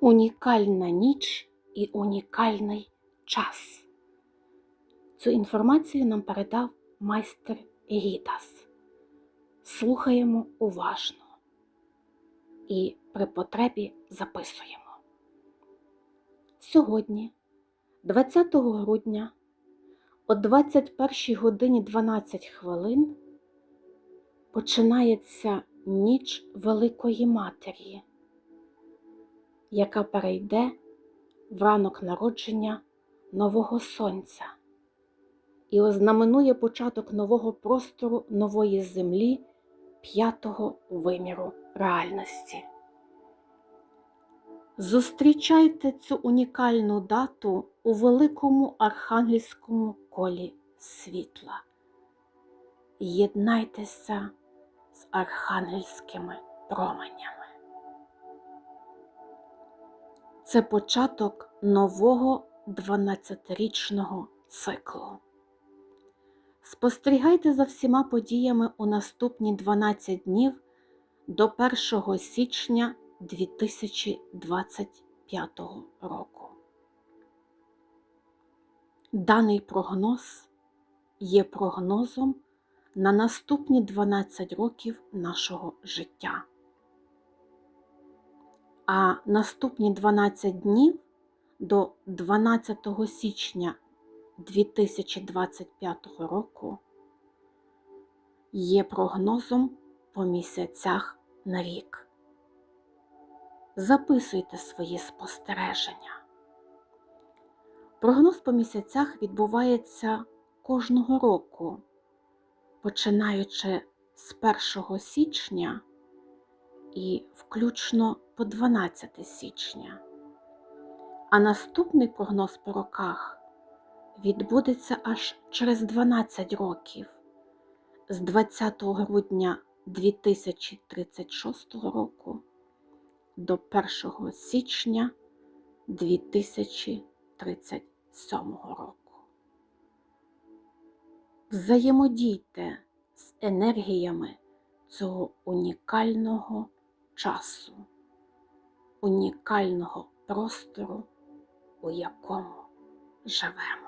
Унікальна ніч і унікальний час. Цю інформацію нам передав майстер Гідас. Слухаємо уважно і при потребі записуємо. Сьогодні, 20 грудня, о 21 годині 12 хвилин, починається ніч Великої Матері, яка перейде в ранок народження нового сонця і ознаменує початок нового простору нової землі п'ятого виміру реальності. Зустрічайте цю унікальну дату у великому архангельському колі світла. Єднайтеся з архангельськими променями. Це початок нового 12-річного циклу. Спостерігайте за всіма подіями у наступні 12 днів до 1 січня 2025 року. Даний прогноз є прогнозом на наступні 12 років нашого життя. А наступні 12 днів до 12 січня 2025 року є прогнозом по місяцях на рік. Записуйте свої спостереження. Прогноз по місяцях відбувається кожного року, починаючи з 1 січня і включно по 12 січня. А наступний прогноз по роках відбудеться аж через 12 років з 20 грудня 2036 року до 1 січня 2037 року. Взаємодійте з енергіями цього унікального часу, унікального простору, у якому живемо.